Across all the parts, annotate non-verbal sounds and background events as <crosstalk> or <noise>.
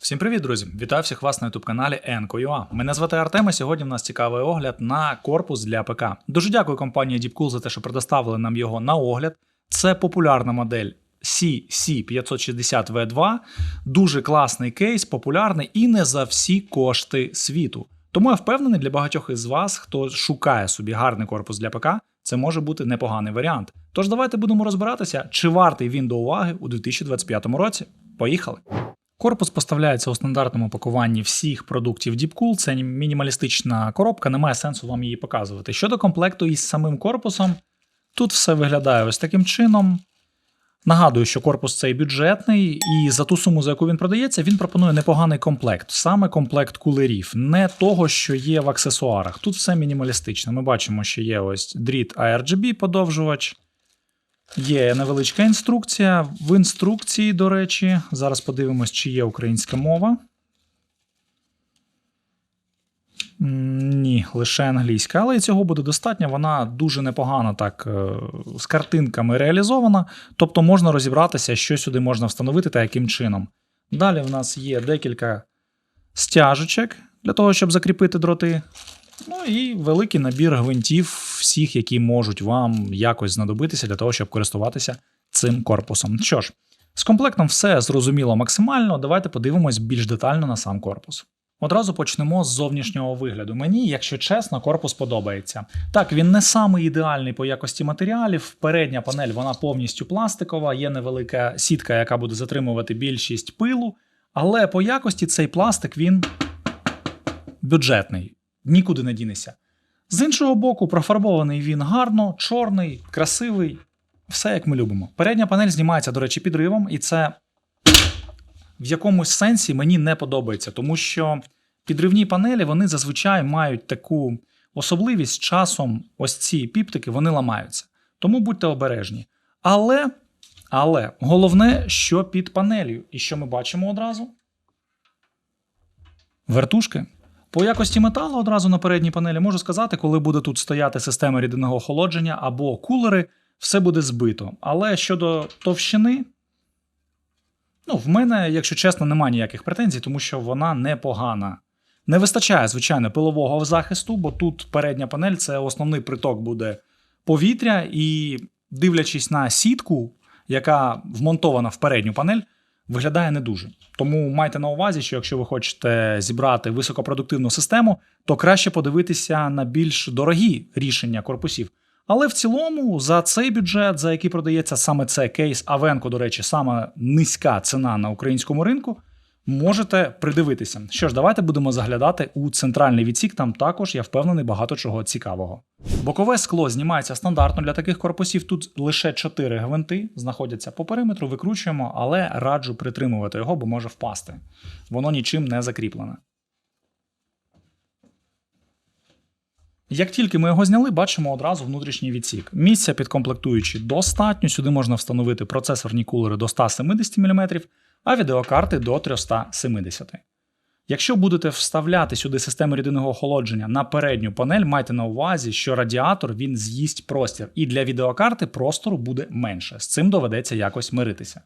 Всім привіт, друзі! Вітаю всіх вас на youtube каналі Enco.ua. Мене звати Артем, і сьогодні в нас цікавий огляд на корпус для ПК. Дуже дякую компанії Deepcool за те, що предоставили нам його на огляд. Це популярна модель CC560V2, дуже класний кейс, популярний і не за всі кошти світу. Тому я впевнений для багатьох із вас, хто шукає собі гарний корпус для ПК, це може бути непоганий варіант. Тож давайте будемо розбиратися, чи вартий він до уваги у 2025 році. Поїхали! Корпус поставляється у стандартному пакуванні всіх продуктів Deepcool. Це мінімалістична коробка, немає сенсу вам її показувати. Щодо комплекту із самим корпусом, тут все виглядає ось таким чином. Нагадую, що корпус цей бюджетний, і за ту суму, за яку він продається, він пропонує непоганий комплект, саме комплект кулерів, не того, що є в аксесуарах. Тут все мінімалістично. Ми бачимо, що є ось дріт ARGB подовжувач. Є невеличка інструкція. В інструкції, до речі, зараз подивимось, чи є українська мова. Ні, лише англійська, але цього буде достатньо. Вона дуже непогано так е, з картинками реалізована, тобто можна розібратися, що сюди можна встановити та яким чином. Далі в нас є декілька стяжечок для того, щоб закріпити дроти. Ну і великий набір гвинтів, всіх, які можуть вам якось знадобитися для того, щоб користуватися цим корпусом. Що ж, з комплектом все зрозуміло максимально. Давайте подивимось більш детально на сам корпус. Одразу почнемо з зовнішнього вигляду. Мені, якщо чесно, корпус подобається. Так, він не самий ідеальний по якості матеріалів. Передня панель вона повністю пластикова, є невелика сітка, яка буде затримувати більшість пилу. Але по якості цей пластик він бюджетний, нікуди не дінеся. З іншого боку, профарбований він гарно, чорний, красивий, все як ми любимо. Передня панель знімається, до речі, підривом, і це в якомусь сенсі мені не подобається, тому що підривні панелі вони зазвичай мають таку особливість часом, ось ці піптики вони ламаються. Тому будьте обережні. Але, але головне, що під панелью, і що ми бачимо одразу? Вертушки. По якості металу одразу на передній панелі можу сказати, коли буде тут стояти система рідинного охолодження або кулери, все буде збито. Але щодо товщини, ну, в мене, якщо чесно, немає ніяких претензій, тому що вона непогана. Не вистачає, звичайно, пилового захисту, бо тут передня панель це основний приток буде повітря, і дивлячись на сітку, яка вмонтована в передню панель, виглядає не дуже. Тому майте на увазі, що якщо ви хочете зібрати високопродуктивну систему, то краще подивитися на більш дорогі рішення корпусів. Але в цілому, за цей бюджет, за який продається саме цей кейс, Авенко, до речі, саме низька ціна на українському ринку, можете придивитися. Що ж, давайте будемо заглядати у центральний відсік. Там також я впевнений багато чого цікавого. Бокове скло знімається стандартно для таких корпусів. Тут лише 4 гвинти знаходяться по периметру, викручуємо, але раджу притримувати його, бо може впасти. Воно нічим не закріплене. Як тільки ми його зняли, бачимо одразу внутрішній відсік. Місця під комплектуючі достатньо. Сюди можна встановити процесорні кулери до 170 мм, а відеокарти до 370 Якщо будете вставляти сюди систему рідинного охолодження на передню панель, майте на увазі, що радіатор він з'їсть простір, і для відеокарти простору буде менше. З цим доведеться якось миритися.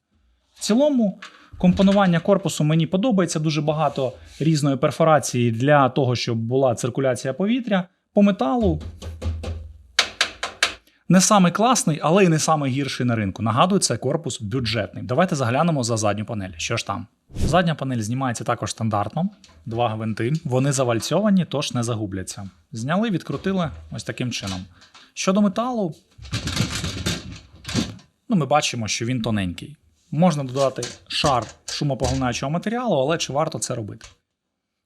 В цілому, компонування корпусу мені подобається дуже багато різної перфорації для того, щоб була циркуляція повітря. По металу не самий класний, але й не самий гірший на ринку. Нагадую, це корпус бюджетний. Давайте заглянемо за задню панель. Що ж там? Задня панель знімається також стандартно. Два гвинти. Вони завальцьовані, тож не загубляться. Зняли, відкрутили ось таким чином. Щодо металу, ну, ми бачимо, що він тоненький. Можна додати шар шумопоглинаючого матеріалу, але чи варто це робити?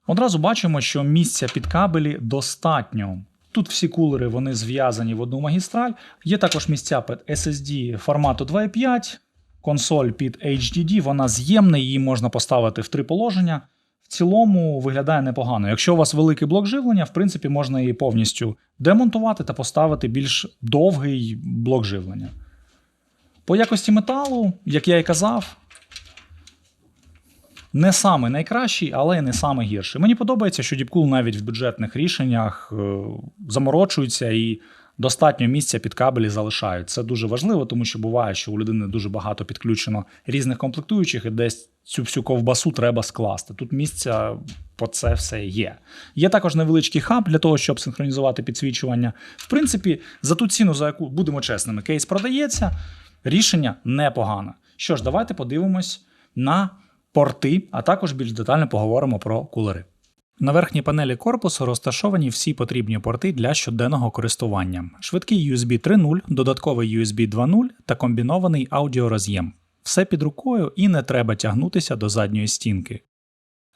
Одразу бачимо, що місця під кабелі достатньо. Тут всі кулери вони зв'язані в одну магістраль. Є також місця під SSD формату 2.5, консоль під HDD, вона з'ємна, її можна поставити в три положення. В цілому виглядає непогано. Якщо у вас великий блок живлення, в принципі, можна її повністю демонтувати та поставити більш довгий блок живлення. По якості металу, як я і казав, не саме найкращий, але й не саме гірший. Мені подобається, що Deepcool навіть в бюджетних рішеннях е, заморочуються і достатньо місця під кабелі залишають. Це дуже важливо, тому що буває, що у людини дуже багато підключено різних комплектуючих, і десь цю всю ковбасу треба скласти. Тут місця по це все є. Є також невеличкий хаб для того, щоб синхронізувати підсвічування. В принципі, за ту ціну, за яку будемо чесними, кейс продається, рішення непогане. Що ж, давайте подивимось на порти, а також більш детально поговоримо про кулери. На верхній панелі корпусу розташовані всі потрібні порти для щоденного користування: швидкий USB 3.0, додатковий USB 2.0 та комбінований аудіороз'єм. Все під рукою і не треба тягнутися до задньої стінки.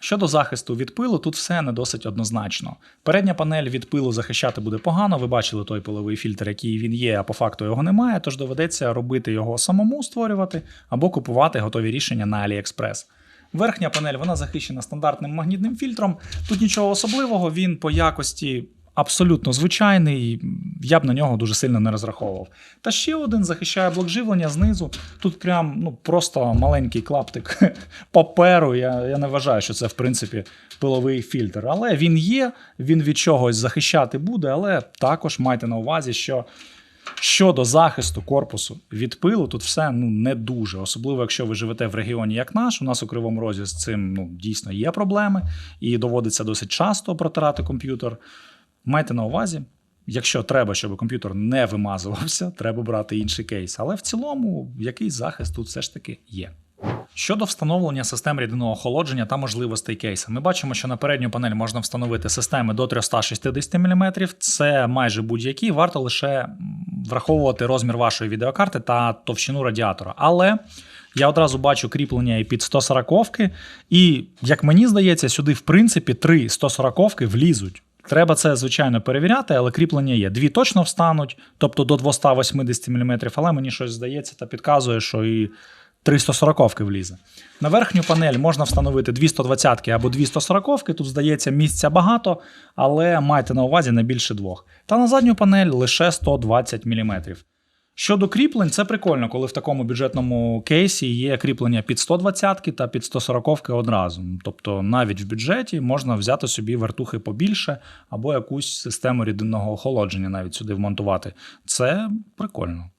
Щодо захисту від пилу, тут все не досить однозначно. Передня панель від пилу захищати буде погано. Ви бачили той пиловий фільтр, який він є, а по факту його немає, тож доведеться робити його самому створювати або купувати готові рішення на AliExpress. Верхня панель вона захищена стандартним магнітним фільтром. Тут нічого особливого, він по якості абсолютно звичайний. Я б на нього дуже сильно не розраховував. Та ще один захищає блок живлення знизу. Тут прям ну просто маленький клаптик <laughs> паперу. Я, я не вважаю, що це в принципі пиловий фільтр. Але він є, він від чогось захищати буде, але також майте на увазі, що. Щодо захисту корпусу від пилу, тут все ну не дуже, особливо якщо ви живете в регіоні, як наш. У нас у Кривому Розі з цим ну дійсно є проблеми, і доводиться досить часто протирати комп'ютер. Майте на увазі, якщо треба, щоб комп'ютер не вимазувався, <laughs> треба брати інший кейс. Але в цілому якийсь захист тут все ж таки є. Щодо встановлення систем рідинного охолодження та можливостей кейса, ми бачимо, що на передню панель можна встановити системи до 360 мм. Це майже будь-які, варто лише враховувати розмір вашої відеокарти та товщину радіатора. Але я одразу бачу кріплення і під 140 і як мені здається, сюди в принципі три 140 влізуть. Треба це, звичайно, перевіряти, але кріплення є. Дві точно встануть, тобто до 280 мм, але мені щось здається та підказує, що і 340 влізе. На верхню панель можна встановити 220 або 240 Тут, здається, місця багато, але майте на увазі не більше двох. Та на задню панель лише 120 мм. Щодо кріплень, це прикольно, коли в такому бюджетному кейсі є кріплення під 120 та під 140 одразу. Тобто навіть в бюджеті можна взяти собі вертухи побільше або якусь систему рідинного охолодження навіть сюди вмонтувати. Це прикольно.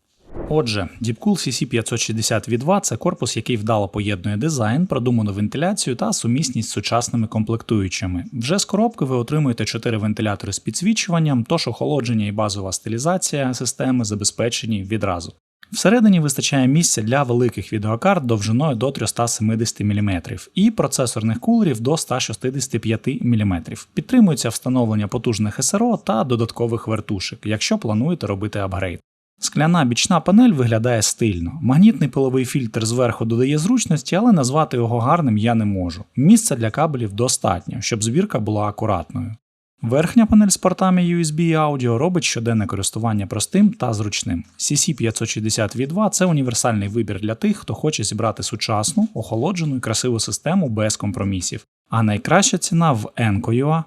Отже, Deepcool CC560 V2 – це корпус, який вдало поєднує дизайн, продуману вентиляцію та сумісність з сучасними комплектуючими. Вже з коробки ви отримуєте 4 вентилятори з підсвічуванням, тож охолодження і базова стилізація системи забезпечені відразу. Всередині вистачає місця для великих відеокарт довжиною до 370 мм і процесорних кулерів до 165 мм. Підтримується встановлення потужних СРО та додаткових вертушек, якщо плануєте робити апгрейд. Скляна бічна панель виглядає стильно. Магнітний пиловий фільтр зверху додає зручності, але назвати його гарним я не можу. Місця для кабелів достатньо, щоб збірка була акуратною. Верхня панель з портами USB і аудіо робить щоденне користування простим та зручним. CC560 V2 це універсальний вибір для тих, хто хоче зібрати сучасну, охолоджену і красиву систему без компромісів. А найкраща ціна в Enco.ua